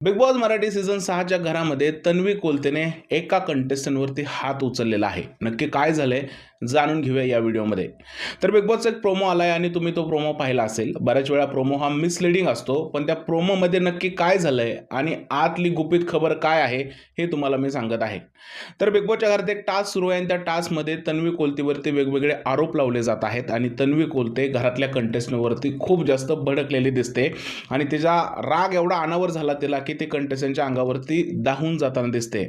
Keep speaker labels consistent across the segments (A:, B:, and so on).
A: Big boss Marathi season सहाच्या घरामध्ये तन्वी कोलतेने एका कंटेस्टंटवरती हात उचललेला आहे. नक्की काय झालंय? जाणून घेऊया या व्हिडिओमध्ये. तर बिग बॉसचा एक प्रोमो आला आहे आणि तुम्ही तो प्रोमो पाहिला असेल. बऱ्याच वेळा प्रोमो हा मिसलिडिंग असतो पण त्या प्रोमोमध्ये नक्की काय झालं आहे आणि आतली गुपित खबर काय आहे हे तुम्हाला मी सांगत आहे. तर बिग बॉसच्या घरात एक टास्क सुरू आहे आणि त्या टास्कमध्ये तन्वी कोलतेवरती वेगवेगळे आरोप लावले जात आहेत आणि तन्वी कोलते घरातल्या कंटेस्टंटवरती खूप जास्त भडकलेली दिसते आणि तिचा राग एवढा अनावर झाला तिला की ते कंटेस्टंटच्या अंगावरती दाहून जाताना दिसते.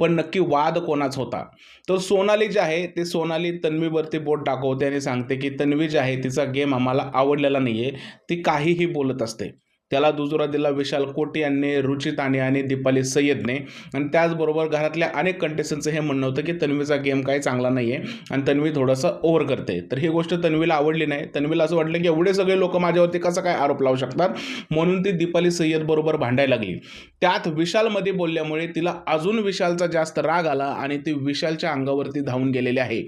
A: पण नक्की वाद कोणाच होता? तर सोनाली जे आहे ते सोनाली तन्वीवरती बोट दाखवते आणि सांगते की तन्वी जी आहे तिचा गेम आम्हाला आवडलेला नाही आहे ती काहीही बोलत असते. त्याला दुजोरा दिला विशाल कोटी यांनी रुचित आणि आणि दीपाली सय्यदने. आणि त्याचबरोबर घरातल्या अनेक कंटेस्टंटचं हे म्हणणं होतं की तन्वीचा गेम काही चांगला नाही आहे आणि तन्वी थोडंसं ओव्हर करते. तर ही गोष्ट तन्वीला आवडली नाही. तन्वीला असं वाटलं की एवढे सगळे लोक माझ्यावरती कसं काय आरोप लावू शकतात? म्हणून ती दीपाली सय्यद बरोबर भांडायला लागली. त्यात विशालमध्ये बोलल्यामुळे तिला अजून विशालचा जास्त राग आला आणि ती विशालच्या अंगावरती धावून गेलेली आहे.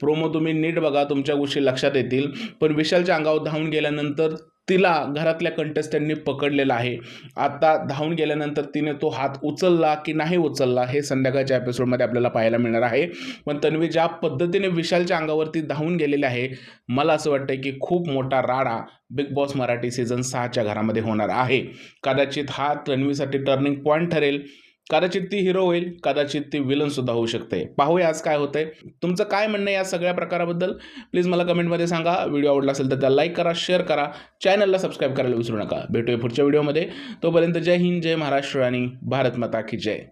A: प्रोमो तुम्ही नीट बघा तुमच्या गोष्टी लक्षात येतील. पण विशालच्या अंगावर धावून गेल्यानंतर तिला घरातल्या कंटेस्टंटनी पकडलेला आहे. आता धावून गेल्यानंतर तिने तो हात उचलला की नाही उचलला हे संध्याकाळच्या एपिसोडमध्ये आपल्याला पाहायला मिळणार आहे. पण तन्वी ज्या पद्धतीने विशालच्या अंगावरती धावून गेलेले आहे मला असं वाटतं की खूप मोठा राडा बिग बॉस मराठी सीझन सहाच्या घरामध्ये होणार आहे. कदाचित हा तन्वीसाठी टर्निंग पॉईंट ठरेल. कदाचित ती हिरो होईल कदाचित ती विलन सुद्धा होऊ शकते. पाहूया आज काय होतंय. तुमचं काय म्हणणं आहे या सगळ्या प्रकाराबद्दल? प्लीज मला कमेंटमध्ये सांगा. व्हिडिओ आवडला असेल तर त्याला लाईक करा शेअर करा. चॅनलला सबस्क्राईब करायला विसरू नका. भेटूया पुढच्या व्हिडिओमध्ये तोपर्यंत जय हिंद जय महाराष्ट्र आणि भारत माता की जय.